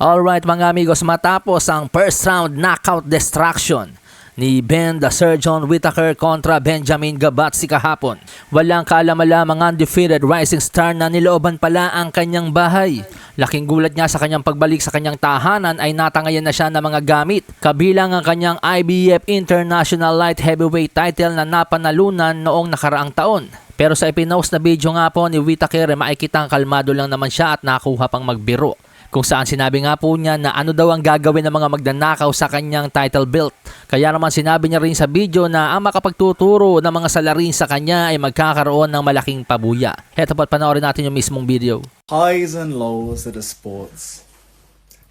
Alright mga amigos, matapos ang first round knockout destruction ni Ben the Surgeon Whittaker kontra Benjamin Gabatsi kahapon. Walang kaalam-alamang undefeated rising star na nilooban pala ang kanyang bahay. Laking gulat nga sa kanyang pagbalik sa kanyang tahanan ay natangayan na siya ng mga gamit. Kabilang ang kanyang IBF International Light Heavyweight title na napanalunan noong nakaraang taon. Pero sa ipinost na video nga po ni Whittaker ay makikita ang kalmado lang naman siya at nakuha pang magbiro kung saan sinabi nga po niya na ano daw ang gagawin ng mga magnanakaw sa kanyang title belt. Kaya naman sinabi niya rin sa video na ang makapagtuturo ng mga salarin sa kanya ay magkakaroon ng malaking pabuya. Heto po't panoorin natin yung mismong video. highs and lows of the sports.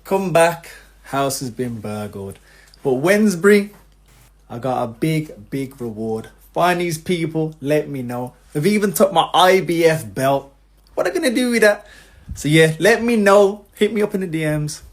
Come back, house has been burgled. But Wednesbury, I got a big, big reward. Find these people, let me know. They've even took my IBF belt. What are they gonna do with that? So yeah, let me know. Hit me up in the DMs.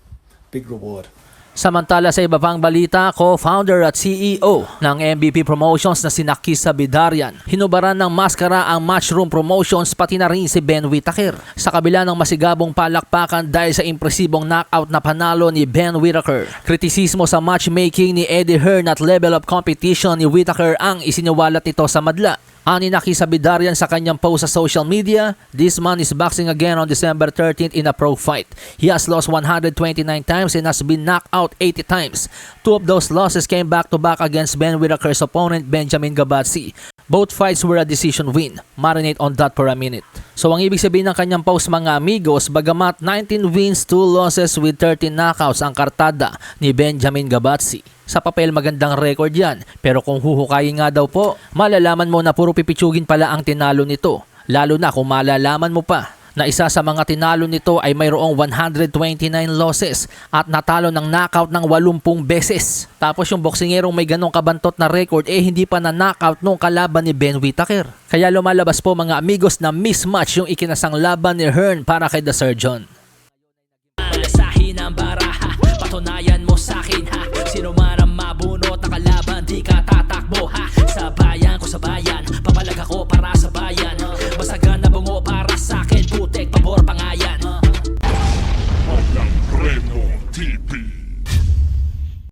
Big reward. Samantala sa iba pang balita, co-founder at CEO ng MVP Promotions na si Nakisa Bidarian, hinubaran ng maskara ang Matchroom Promotions pati na rin si Ben Whittaker. Sa kabila ng masigabong palakpakan dahil sa impresibong knockout na panalo ni Ben Whittaker. Kritisismo sa matchmaking ni Eddie Hearn at level of competition ni Whittaker ang isiniwalat nito sa madla. Ani Nakisa Bidarian sa kanyang post sa social media, this man is boxing again on December 13th in a pro fight. He has lost 129 times and has been knocked out 80 times. Two of those losses came back-to-back against Ben Whittaker's opponent Benjamin Gabatsi. Both fights were a decision win. Marinate on that for a minute. So ang ibig sabihin ng kanyang post mga amigos, bagamat 19 wins, 2 losses with 13 knockouts ang kartada ni Benjamin Gabatsi. Sa papel magandang record yan, pero kung huhukayin nga daw po, malalaman mo na puro pipitsugin pala ang tinalo nito. Lalo na kung malalaman mo pa na isa sa mga tinalo nito ay mayroong 129 losses at natalo ng knockout ng 80 beses. Tapos yung boksingerong may ganong kabantot na record eh hindi pa na knockout nung kalaban ni Ben Whittaker. Kaya lumalabas po mga amigos na mismatch yung ikinasang laban ni Hearn para kay The Surgeon. Alasahin ang baraha, patunayan mo sa akin ha, sino man